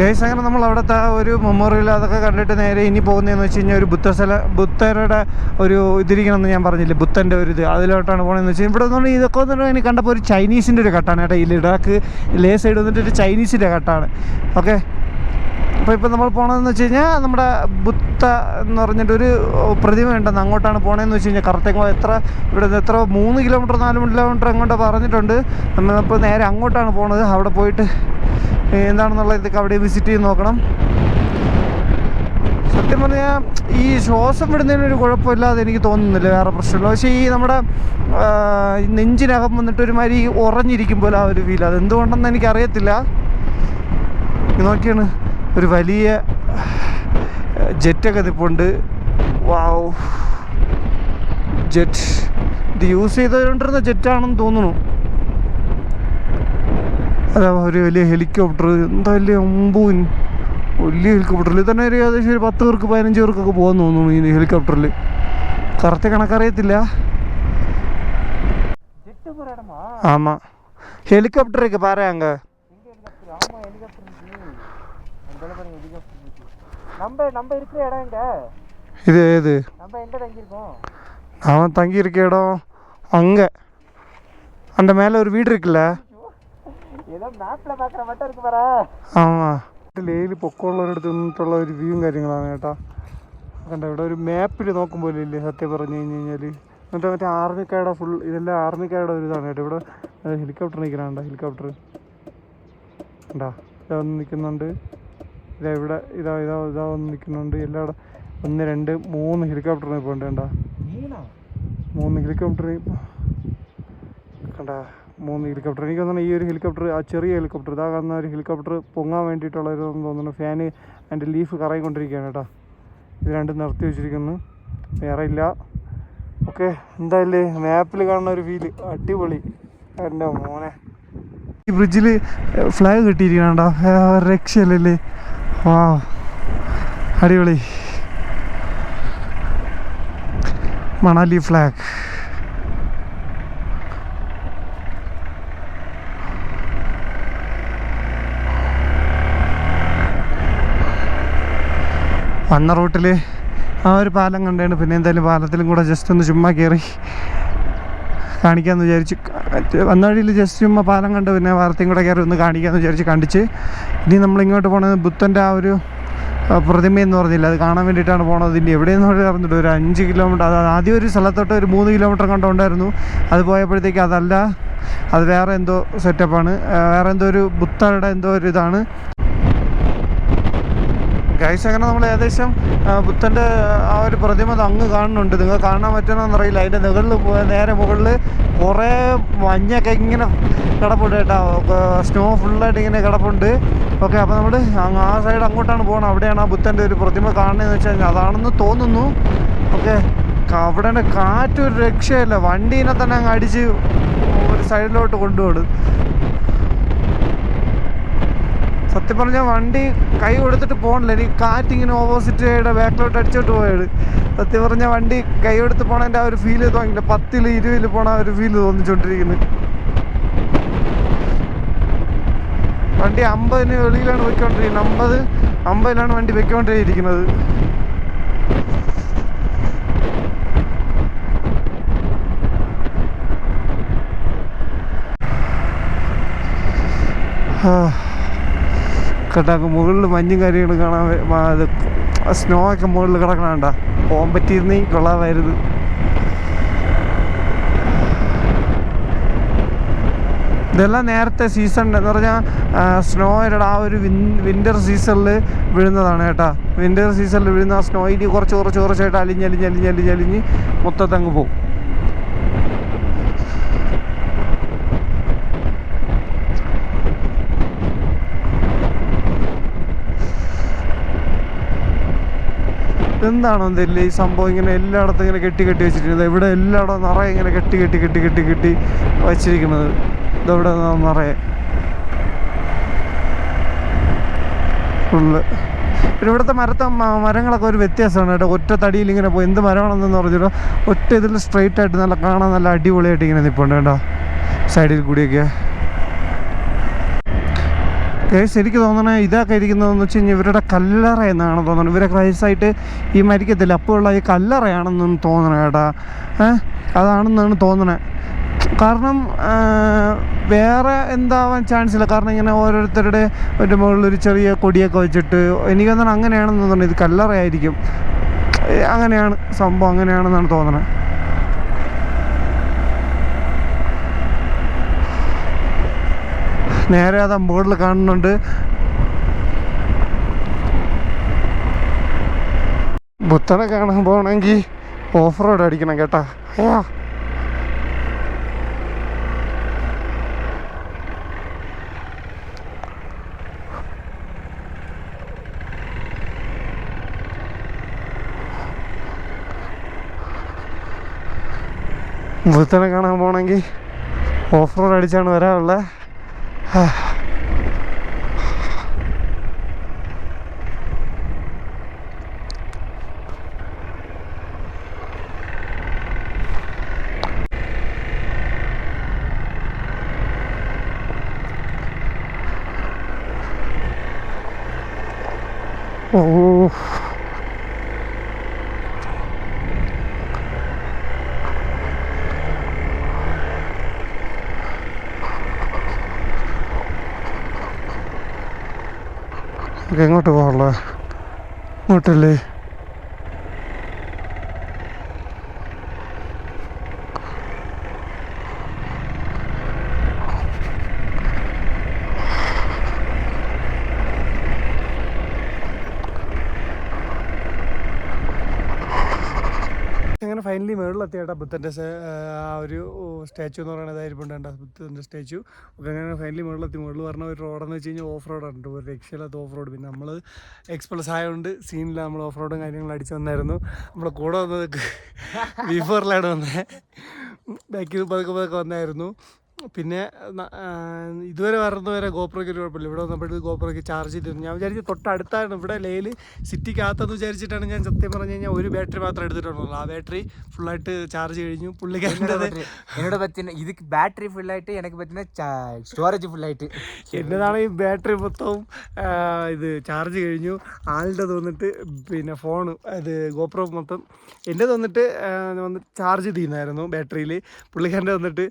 Guys അങ്ങനെ നമ്മൾ അവിടുത്തെ ഒരു മെമ്മോറിയൽ അതൊക്കെ കണ്ടിട്ട് നേരെ ഇനി പോകുന്നതെന്ന് വെച്ച് കഴിഞ്ഞാൽ ഒരു ബുദ്ധസ്ഥല ബുദ്ധരുടെ ഒരു ഇതിരിക്കണമെന്ന് ഞാൻ പറഞ്ഞില്ലേ ബുദ്ധന്റെ ഒരു ഇത്. അതിലോട്ടാണ് പോകണമെന്ന് വെച്ചാൽ ഇവിടെ നിന്ന് ഇതൊക്കെ എന്ന് എനിക്ക് കണ്ടപ്പോൾ ഒരു ചൈനീസിന്റെ ഒരു കട്ടാണ് കേട്ടോ. ഈ ലഡാക്ക് ലേ സൈഡ് വന്നിട്ട് ഒരു ചൈനീസിന്റെ കട്ടാണ്. ഓക്കെ? അപ്പോൾ ഇപ്പോൾ നമ്മൾ പോകണമെന്ന് വെച്ച് കഴിഞ്ഞാൽ നമ്മുടെ ബുദ്ധ എന്ന് പറഞ്ഞിട്ടൊരു പ്രതിമ ഉണ്ടെന്ന് അങ്ങോട്ടാണ് പോകണമെന്ന് വെച്ച് കഴിഞ്ഞാൽ കറക്റ്റ് എത്ര ഇവിടെ നിന്ന് എത്ര മൂന്ന് കിലോമീറ്റർ നാല് കിലോമീറ്റർ അങ്ങോട്ട് പറഞ്ഞിട്ടുണ്ട്. നമ്മളിപ്പോൾ നേരെ അങ്ങോട്ടാണ് പോണത്. അവിടെ പോയിട്ട് എന്താണെന്നുള്ള ഇതൊക്കെ അവിടെ വിസിറ്റ് ചെയ്ത് നോക്കണം. സത്യം പറഞ്ഞാൽ ഈ ശ്വാസം വിടുന്നതിനൊരു കുഴപ്പമില്ലാതെ എനിക്ക് തോന്നുന്നില്ല വേറെ പ്രശ്നമില്ല. പക്ഷേ ഈ നമ്മുടെ നെഞ്ചിനകം വന്നിട്ട് ഒരുമാതിരി ഉറഞ്ഞിരിക്കുമ്പോൾ ആ ഒരു ഫീൽ അത് എന്തുകൊണ്ടെന്ന് എനിക്കറിയത്തില്ല നോക്കിയാണ് ഒരു വലിയ ജെറ്റൊക്കെ നിപ്പുണ്ട് വാവ് ജെറ്റ് ഇത് യൂസ് ചെയ്തുകൊണ്ടിരുന്ന ജെറ്റാണെന്ന് തോന്നുന്നു. അതാ ഒരു വലിയ ഹെലികോപ്റ്റർ എന്താ വലിയ അമ്പൂൻ വലിയ ഹെലികോപ്റ്ററിൽ തന്നെ ഒരു ഏകദേശം ഒരു പത്ത് പേർക്ക് പതിനഞ്ച് പേർക്കൊക്കെ പോകാൻ തോന്നുന്നു ഈ ഹെലികോപ്റ്ററിൽ കറക്റ്റ് കണക്കറിയത്തില്ല ആമാ ഹെലികോപ്റ്ററൊക്കെ പറയാങ്ക நம்ம நம்ம இருக்கிற இடம் எங்க ഇത് ഏത് நம்ம எங்க தங்கியிருக்கோம் அவன் தங்கியிருக்க இடம் அங்கே அந்த மேலே ஒரு வீடு இருக்குல்ல ஏதோ மேப்ல பாக்குற மட்டும் இருக்கு பாரு ആമാ ലേയിൽ പൊക്കമുള്ളവരടുത്ത് നിന്നിട്ടുള്ള ഒരു വ്യൂവും കാര്യങ്ങളാണ് കേട്ടോ കണ്ട ഇവിടെ ഒരു മാപ്പിൽ നോക്കുമ്പോൾ ഇല്ലേ സത്യം പറഞ്ഞു കഴിഞ്ഞ് കഴിഞ്ഞാൽ എന്നിട്ട് മറ്റേ ആർമിക്കാരുടെ ഫുൾ ഇതെല്ലാം ആർമിക്കാരുടെ ഒരു ഇതാണ് കേട്ടോ ഇവിടെ ഹെലികോപ്റ്റർ നിൽക്കണണ്ട ഹെലികോപ്റ്റർ ഉണ്ടാ ഇതാ ഒന്ന് നിൽക്കുന്നുണ്ട് ഇതാ ഇവിടെ ഇതാ ഇതാ ഇതാ ഒന്ന് നിൽക്കുന്നുണ്ട് എല്ലാവിടെ ഒന്ന് രണ്ട് മൂന്ന് ഹെലികോപ്റ്റർ ഇപ്പോൾ ഉണ്ട് കണ്ടാ மூணா മൂന്ന് ഹെലികോപ്റ്റർ കണ്ട മൂന്ന് ഹെലികോപ്റ്റർ എനിക്ക് തോന്നുന്നു ഈ ഒരു ഹെലികോപ്റ്റർ ആ ചെറിയ ഹെലികോപ്റ്റർ ഇതാ കാണുന്ന ഒരു ഹെലികോപ്റ്റർ പൊങ്ങാൻ വേണ്ടിയിട്ടുള്ള ഒരു തോന്നുന്നു ഫാന് അതിന്റെ ലീഫ് കറങ്ങിക്കൊണ്ടിരിക്കുകയാണ് കേട്ടോ. ഇത് രണ്ടും നിർത്തി വെച്ചിരിക്കുന്നു. വേറെ ഇല്ല. ഓക്കെ എന്തായാലും മാപ്പിൽ കാണുന്ന ഒരു ഫീൽ അടിപൊളി. എന്റെ മോനെ. ഈ ബ്രിഡ്ജിൽ ഫ്ലാഗ് കിട്ടിയിരിക്കണണ്ട രക്ഷയല്ലേ വാ അടിപൊളി. മണാലി ഫ്ലാഗ് വന്ന റൂട്ടിൽ ആ ഒരു പാലം കണ്ടാണ്. പിന്നെ എന്തായാലും പാലത്തിലും കൂടെ ജസ്റ്റ് ഒന്ന് ചുമ്മാ കയറി കാണിക്കാമെന്ന് വിചാരിച്ച് വന്ന വഴിയിൽ ജസ്റ്റ് ചുമ്മാ പാലം കണ്ട് പിന്നെ വാർത്തയും കൂടെ കയറി ഒന്ന് കാണിക്കാമെന്ന് വിചാരിച്ച് കണ്ടിച്ച്. ഇനി നമ്മൾ ഇങ്ങോട്ട് പോണത് ബുദ്ധന്റെ ആ ഒരു പ്രതിമയെന്ന് പറഞ്ഞില്ല അത് കാണാൻ വേണ്ടിയിട്ടാണ് പോണത്. ഇനി എവിടെയെന്ന് പറഞ്ഞിട്ട് ഒരു അഞ്ച് കിലോമീറ്റർ അത് ആദ്യം ഒരു സ്ഥലത്തോട്ട് ഒരു മൂന്ന് കിലോമീറ്റർ കണ്ടുണ്ടായിരുന്നു അത് പോയപ്പോഴത്തേക്ക് അതല്ല അത് വേറെ എന്തോ സെറ്റപ്പാണ് വേറെ എന്തോ ഒരു ബുദ്ധയുടെ എന്തോ ഒരു ഇതാണ്. ഗൈസ് അങ്ങനെ നമ്മൾ ഏകദേശം ബുദ്ധന്റെ ആ ഒരു പ്രതിമ അങ്ങ് കാണുന്നുണ്ട്. നിങ്ങൾ കാണാൻ പറ്റുമെന്ന് അറിയില്ല അതിന്റെ മുകളിൽ നേരെ മുകളിൽ കുറേ മഞ്ഞൊക്കെ ഇങ്ങനെ കിടപ്പുണ്ട് കേട്ടോ. സ്നോ ഫുള്ളായിട്ട് ഇങ്ങനെ കിടപ്പുണ്ട്. ഓക്കെ അപ്പോൾ നമ്മൾ അങ്ങ് ആ സൈഡ് അങ്ങോട്ടാണ് പോകണം അവിടെയാണ് ആ ബുദ്ധന്റെ ഒരു പ്രതിമ കാണുന്നതെന്ന് വെച്ച് കഴിഞ്ഞാൽ അതാണെന്ന് തോന്നുന്നു. ഓക്കെ അവിടെ കാറ്റ് ഒരു രക്ഷയില്ല. വണ്ടീനെ തന്നെ അങ്ങ് അടിച്ച് ഒരു സൈഡിലോട്ട് കൊണ്ടുപോകും സത്യം പറഞ്ഞാൽ വണ്ടി കൈ കൊടുത്തിട്ട് പോകണില്ല എനിക്ക് കാറ്റിങ്ങനെ ഓപ്പോസിറ്റ് സൈഡ് ബാക്കിലോട്ട് അടിച്ചോട്ട് പോയത് സത്യം പറഞ്ഞാൽ വണ്ടി കൈ കൊടുത്ത് പോണതിന്റെ ആ ഒരു ഫീൽ തോന്നില്ല പത്തിൽ ഇരുപതിൽ പോണ ഒരു ഫീൽ തോന്നിച്ചോണ്ടിരിക്കുന്നു. വണ്ടി അമ്പതിന് വെളിയിലാണ് പോയിക്കൊണ്ടിരിക്കുന്നത്. അമ്പത് അമ്പതിലാണ് വണ്ടി വെക്കൊണ്ടിരിക്കുന്നത് ആ കേട്ടാ മുകളിൽ മഞ്ഞും കാര്യങ്ങളും കാണാൻ അത് സ്നോ ഒക്കെ മുകളിൽ കിടക്കണണ്ട പോകാൻ പറ്റിയിരുന്നേ കൊള്ളാമായിരുന്നു. ഇതെല്ലാം നേരത്തെ സീസൺ എന്ന് പറഞ്ഞാൽ സ്നോയുടെ ആ ഒരു വിൻ വിന്റർ സീസണിൽ വീഴുന്നതാണ് കേട്ടോ. വിന്റർ സീസണിൽ വീഴുന്ന ആ സ്നോയിൽ കുറച്ച് കുറച്ച് കുറച്ചായിട്ട് അലിഞ്ഞ് അലിഞ്ഞ് അലിഞ്ഞ് അലിഞ്ഞ് അലിഞ്ഞ് മൊത്തത്തങ്ങ് പോകും എന്താണോ എന്തല്ലേ ഈ സംഭവം ഇങ്ങനെ എല്ലായിടത്തും ഇങ്ങനെ കെട്ടി കെട്ടി വെച്ചിരിക്കുന്നത്? ഇവിടെ എല്ലായിടവും നിറയെ ഇങ്ങനെ കെട്ടി കെട്ടി കെട്ടി കെട്ടി കെട്ടി വച്ചിരിക്കുന്നത്. ഇതവിടെ നിറയെ. ഫുള്ള്. പിന്നെ ഇവിടുത്തെ മരത്തെ മരങ്ങളൊക്കെ ഒരു വ്യത്യാസമാണ് കേട്ടോ. ഒറ്റ തടിയിൽ ഇങ്ങനെ പോയി. എന്ത് മരമാണെന്ന് പറഞ്ഞിട്ടോ ഒറ്റ ഇതിൽ സ്ട്രെയിറ്റ് ആയിട്ട് നല്ല കാണാൻ നല്ല അടിപൊളിയായിട്ട് ഇങ്ങനെ നിൽപ്പുണ്ട് കേട്ടോ. സൈഡിൽ കൂടിയൊക്കെ. കേസ് എനിക്ക് തോന്നണേ ഇതൊക്കെ ഇരിക്കുന്നതെന്ന് വെച്ച് കഴിഞ്ഞാൽ ഇവരുടെ കല്ലറ എന്നാണ് തോന്നുന്നത് ഇവരെ ക്രൈസായിട്ട് ഈ മരിക്കത്തില്ല. അപ്പോഴുള്ള ഈ കല്ലറയാണെന്നും തോന്നണേ കേട്ടാ ഏഹ് അതാണെന്നാണ് തോന്നണേ. കാരണം വേറെ എന്താവാൻ ചാൻസ് ഇല്ല. കാരണം ഇങ്ങനെ ഓരോരുത്തരുടെ ഒരു മുകളിൽ ഒരു ചെറിയ കൊടിയൊക്കെ വെച്ചിട്ട് എനിക്ക് തോന്നണം അങ്ങനെയാണെന്ന് തോന്നുന്നത് ഇത് കല്ലറയായിരിക്കും. അങ്ങനെയാണ് സംഭവം. അങ്ങനെയാണെന്നാണ് തോന്നണത് നേരെ അത് മുകളിൽ കാണുന്നുണ്ട്. ബുത്തനെ കാണാൻ പോകണമെങ്കിൽ ഓഫ് റോഡ് അടിക്കണം കേട്ടാ. ബുദ്ധനെ കാണാൻ പോകണമെങ്കിൽ ഓഫ് റോഡ് അടിച്ചാണ് വരാനുള്ളത്. ഓ നമുക്ക് എങ്ങോട്ട് പോകാനുള്ളത് ഇങ്ങോട്ടല്ലേ? ഫൈനലി മുകളിലെത്തി കേട്ടോ ബുദ്ധന്റെ ആ ഒരു സ്റ്റാച്ചു എന്ന് പറയുന്നത് ഇരിപ്പുണ്ട് ബുദ്ധന്റെ സ്റ്റാച്ചു. അങ്ങനെ ഫൈനലി മുകളിലെത്തി മുകളിൽ പറഞ്ഞ ഒരു റോഡെന്ന് വെച്ച് കഴിഞ്ഞാൽ ഓഫ് റോഡാണ് ഒരു രക്ഷയില്ലാത്ത ഓഫ് റോഡ് പിന്നെ നമ്മൾ എക്സ്പ്രസ് ആയതുകൊണ്ട് സീനിൽ നമ്മൾ ഓഫ് റോഡും കാര്യങ്ങളും അടിച്ച് വന്നായിരുന്നു. നമ്മുടെ കൂടെ വന്നത് ബീഫോറിലാണ് വന്നത് ബാക്കിൽ പതുക്കെ പതുക്കെ വന്നായിരുന്നു. പിന്നെ ഇതുവരെ വരുന്നവരെ ഗോപ്രോയ്ക്ക് ഒരു കുഴപ്പമില്ല. ഇവിടെ വന്നപ്പോഴേക്ക് ഗോപ്രോയ്ക്ക് ചാർജ് ചെയ്തിരുന്നു. ഞാൻ വിചാരിച്ചു തൊട്ടടുത്തായിരുന്നു ഇവിടെ ലേയിൽ സിറ്റിക്കകത്തെന്ന് വിചാരിച്ചിട്ടാണ് ഞാൻ സത്യം പറഞ്ഞു കഴിഞ്ഞാൽ ഒരു ബാറ്ററി മാത്രം എടുത്തിട്ടുള്ളൂ ആ ബാറ്ററി ഫുള്ളായിട്ട് ചാർജ് കഴിഞ്ഞു. പുള്ളിക്കാരന്റെ എന്നോട് പറ്റുന്ന ഇത് ബാറ്ററി ഫുള്ളായിട്ട് എനിക്ക് പറ്റുന്ന സ്റ്റോറേജ് ഫുള്ളായിട്ട് എന്നതാണ് ഈ ബാറ്ററി മൊത്തവും ഇത് ചാർജ് കഴിഞ്ഞു. ആളുടെ തോന്നിട്ട് പിന്നെ ഫോൺ അത് ഗോപ്രോ മൊത്തം എന്റെ തോന്നിട്ട് വന്ന് ചാർജ് ചെയ്യുന്നതായിരുന്നു ബാറ്ററിയിൽ പുള്ളിക്കാരന്റെ വന്നിട്ട്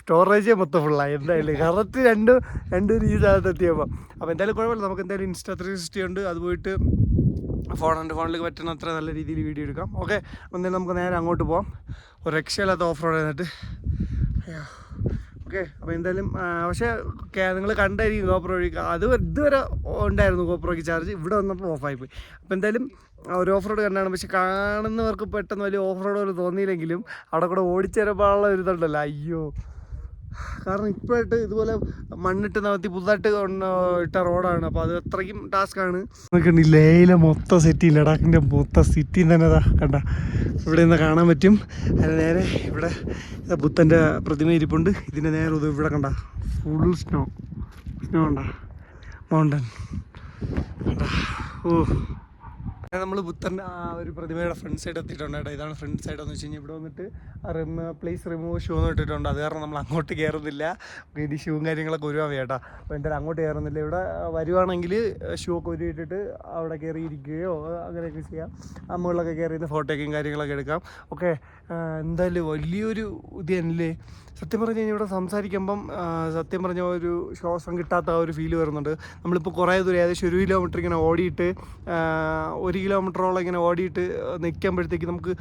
സ്റ്റോറേജ് മൊത്തം ഫുള്ളായി എന്തായാലും കറക്റ്റ് രണ്ട് രണ്ട് ഈ സ്ഥലത്ത് എത്തിയപ്പോൾ അപ്പോൾ എന്തായാലും കുഴപ്പമില്ല. നമുക്ക് എന്തായാലും ഇൻസ്റ്റാ ത്രീ സിക്സ്റ്റി ഉണ്ട്. അത് പോയിട്ട് ഫോൺ എന്റെ ഫോണിലേക്ക് പറ്റുന്ന അത്ര നല്ല രീതിയിൽ വീഡിയോ എടുക്കാം. ഓക്കെ എന്തായാലും നമുക്ക് നേരെ അങ്ങോട്ട് പോവാം. ഒരു രക്ഷയില്ലാത്ത ഓഫ് റോഡ് എന്നിട്ട് ഓക്കെ അപ്പോൾ എന്തായാലും പക്ഷേ നിങ്ങൾ കണ്ടായിരിക്കും ഗോപ്രോ വഴി. അത് ഇതുവരെ ഉണ്ടായിരുന്നു ഗോപ്രോയ്ക്ക് ചാർജ് ഇവിടെ വന്നപ്പോൾ ഓഫായി പോയി അപ്പോൾ എന്തായാലും ഒരു ഓഫ് റോഡ് കണ്ടാണ്. പക്ഷെ കാണുന്നവർക്ക് പെട്ടെന്ന് വലിയ ഓഫ് റോഡ് പോലെ തോന്നിയില്ലെങ്കിലും അവിടെ കൂടെ ഓടിച്ചേരപ്പാനുള്ള ഒരു ഇതുണ്ടല്ലോ. അയ്യോ. കാരണം ഇപ്പോഴായിട്ട് ഇതുപോലെ മണ്ണിട്ട് നടത്തി പുതുതായിട്ട് ഇട്ട റോഡാണ്. അപ്പോൾ അത് അത്രയ്ക്കും ടാസ്ക്കാണ് ആണ്. ലേയിലെ മൊത്തം സിറ്റി ലഡാക്കിന്റെ മൊത്തം സിറ്റി തന്നെ കണ്ട. ഇവിടെ നിന്ന് കാണാൻ പറ്റും. അതിന് നേരെ ഇവിടെ ബുദ്ധന്റെ പ്രതിമ ഇരിപ്പുണ്ട്. ഇതിന്റെ നേരെ ഇത് ഇവിടെ കണ്ട ഫുൾ സ്നോ സ്നോ കണ്ട. മൗണ്ടൻ ഓ. നമ്മൾ ബുദ്ധന്റെ ആ ഒരു പ്രതിമയുടെ ഫ്രണ്ട് സൈഡ് എത്തിയിട്ടുണ്ട് കേട്ടോ. ഇതാണ് ഫ്രണ്ട് സൈഡ് എന്ന് വെച്ച് കഴിഞ്ഞാൽ ഇവിടെ വന്നിട്ട് റിമ പ്ലേസ് റിമൂവ് ഷൂ എന്ന് ഇട്ടിട്ടുണ്ട്. അത് കാരണം നമ്മൾ അങ്ങോട്ട് കയറുന്നില്ല ഇനി ഷൂവും കാര്യങ്ങളൊക്കെ ഒരുവാ ചേട്ടാ അപ്പോൾ എന്തായാലും അങ്ങോട്ട് കയറുന്നില്ല ഇവിടെ വരുവാണെങ്കിൽ ഷൂ ഒക്കെ ഒരുവിട്ടിട്ട് അവിടെ കയറി ഇരിക്കുകയോ അങ്ങനെയൊക്കെ ചെയ്യാം. ആ മുകളിലൊക്കെ കയറി ഇരുന്ന് ഫോട്ടോയ്ക്കും കാര്യങ്ങളൊക്കെ എടുക്കാം. ഓക്കെ എന്തായാലും വലിയൊരു ഇത് തന്നെയല്ലേ സത്യം പറഞ്ഞു കഴിഞ്ഞാൽ ഇവിടെ സംസാരിക്കുമ്പം സത്യം പറഞ്ഞ ഒരു ശ്വാസം കിട്ടാത്ത ആ ഒരു ഫീൽ വരുന്നുണ്ട്. നമ്മളിപ്പോൾ കുറേ ദൂരം ഏകദേശം ഒരു കിലോമീറ്റർ ഇങ്ങനെ ഓടിയിട്ട് ആ, ഒരു കിലോമീറ്ററോളം ഇങ്ങനെ ഓടിയിട്ട് നിൽക്കുമ്പോഴത്തേക്ക് നമുക്ക്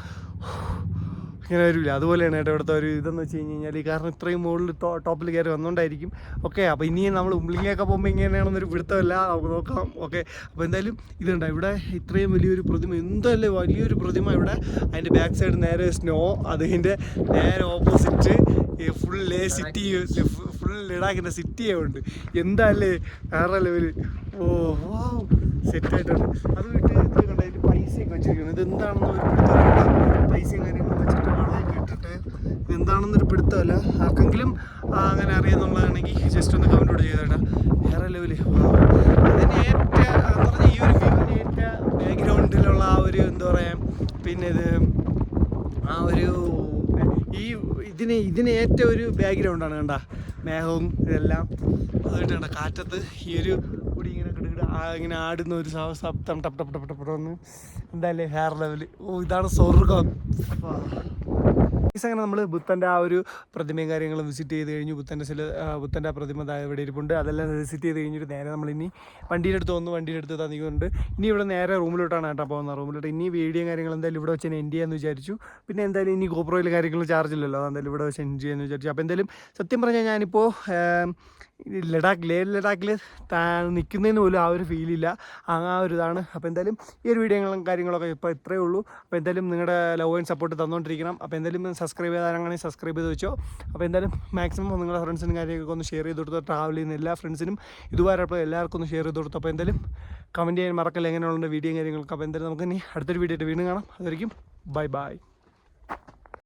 ഇങ്ങനെ വരില്ല. അതുപോലെയാണ് കേട്ടോ ഇവിടുത്തെ ഒരു ഇതെന്ന് വെച്ച് കഴിഞ്ഞ് കഴിഞ്ഞാൽ കാരണം ഇത്രയും മുകളിൽ ടോപ്പിൽ കയറി വന്നുകൊണ്ടായിരിക്കും. ഓക്കെ അപ്പോൾ ഇനിയും നമ്മൾ ഉമ്പിളിങ്ങൊക്കെ പോകുമ്പോൾ ഇങ്ങനെയാണെന്നൊരു പിടുത്തമല്ല. നമുക്ക് നോക്കാം. ഓക്കെ അപ്പോൾ എന്തായാലും ഇതുണ്ട് ഇവിടെ ഇത്രയും വലിയൊരു പ്രതിമ എന്തല്ലേ വലിയൊരു പ്രതിമ ഇവിടെ. അതിന്റെ ബാക്ക് സൈഡ് നേരെ സ്നോ അതിന്റെ നേരെ opposite full Leh city full ലഡാക്കിന്റെ സിറ്റിയേ ഉണ്ട് എന്താല്ലേ വേറെ ലെവൽ ഓ സെറ്റായിട്ടുണ്ട് അത് വിട്ട് ഇത് കണ്ട അതിന്റെ പൈസയൊക്കെ വെച്ചിരിക്കുന്നത് ഇത് എന്താണെന്ന് ഒരു പിടുത്തമില്ല. പൈസയും കാര്യങ്ങളും വെച്ചിട്ട് വളയൊക്കെ ഇട്ടിട്ട് ഇത് എന്താണെന്നൊരു പിടുത്തമല്ല. ആർക്കെങ്കിലും അങ്ങനെ അറിയാന്നുള്ളതാണെങ്കിൽ ജസ്റ്റ് ഒന്ന് കമന്റോട് ചെയ്തേട്ടാ. വേറെ ലെവൽ അതിന് ഏറ്റ എന്ന് ഈ ഒരു വ്യൂവിന് ഏറ്റ ബാക്ക്ഗ്രൗണ്ടിലുള്ള ആ ഒരു എന്താ പറയുക പിന്നെ ഇത് ആ ഒരു ഈ ഇതിന് ഇതിന് ഏറ്റവും ഒരു ബാക്ക്ഗ്രൗണ്ടാണ് കണ്ട. മേഘവും ഇതെല്ലാം. അതുകൊണ്ടാണ് കാറ്റത്ത് ഈ ഒരു ഇങ്ങനെ ആടുന്ന ഒരു ശബ്ദം ടപ് ടപ് ടപ്പ് ടപ്പ് എന്ന്. എന്തായാലും ഹെയർ ലെവൽ ഓ ഇതാണ് സ്വർഗം. അങ്ങനെ നമ്മൾ ബുദ്ധന്റെ ആ ഒരു പ്രതിമയും കാര്യങ്ങളും വിസിറ്റ് ചെയ്ത് കഴിഞ്ഞു. ബുദ്ധന്റെ ചില ബുദ്ധന്റെ പ്രതിമ ഇവിടെ ഇരിപ്പുണ്ട്. അതെല്ലാം വിസിറ്റ് ചെയ്ത് കഴിഞ്ഞിട്ട് നേരെ നമ്മൾ ഇനി വണ്ടിയുടെ അടുത്ത് വന്നു. വണ്ടിയുടെ അടുത്ത് തന്നിക്കുന്നുണ്ട് ഇനി ഇവിടെ നേരെ റൂമിലോട്ടാണ് കേട്ടോ പോകുന്നത്. റൂമിലോട്ട് ഇനി വീഡിയോ കാര്യങ്ങൾ എന്തായാലും ഇവിടെ വെച്ച് എൻഡ് ചെയ്യാമെന്ന് വിചാരിച്ചു. പിന്നെ എന്തായാലും ഇനി ഗോപ്രോയിൽ കാര്യങ്ങൾ ചാർജ് ഇല്ലല്ലോ. അതെന്തായാലും ഇവിടെ വെച്ച് എൻഡ് ചെയ്യാമെന്ന് വിചാരിച്ചു. അപ്പോൾ എന്തായാലും സത്യം പറഞ്ഞാൽ ഞാനിപ്പോൾ ഏം, ഈ ലഡാക്ക് ലേ ലഡാക്കിൽ നിൽക്കുന്നതിന് പോലും ആ ഒരു ഫീലില്ല ആ ഒരു ഇതാണ്. അപ്പോൾ എന്തായാലും ഈ ഒരു വീഡിയോകളും കാര്യങ്ങളൊക്കെ ഇപ്പോൾ ഇത്രയേ ഉള്ളൂ. അപ്പോൾ എന്തായാലും നിങ്ങളുടെ ലവ് ആൻഡ് സപ്പോർട്ട് തന്നുകൊണ്ടിരിക്കണം അപ്പോൾ എന്തായാലും സബ്സ്ക്രൈബ് ചെയ്താണെങ്കിൽ സബ്സ്ക്രൈബ് ചെയ്ത് വെച്ചോ. അപ്പോൾ എന്തായാലും മാക്സിമം നിങ്ങളുടെ ഫ്രണ്ട്സിനും കാര്യങ്ങളൊക്കെ ഒന്ന് ഷെയർ ചെയ്ത് കൊടുത്തോ. ട്രാവൽ ചെയ്യുന്ന എല്ലാ ഫ്രണ്ട്സിനും ഇതുവരെ അപ്പോൾ എല്ലാവർക്കും ഒന്ന് ഷെയർ ചെയ്ത് കൊടുത്തു. അപ്പോൾ എന്തായാലും കമന്റ് ചെയ്യാൻ മറക്കല്ല എങ്ങനെയുള്ള വീഡിയോ കാര്യങ്ങളൊക്കെ അപ്പോൾ എന്തായാലും നമുക്ക് ഇനി അടുത്തൊരു വീഡിയോ ആയിട്ട് വീണ്ടും കാണാം. അതായിരിക്കും ബൈ ബൈ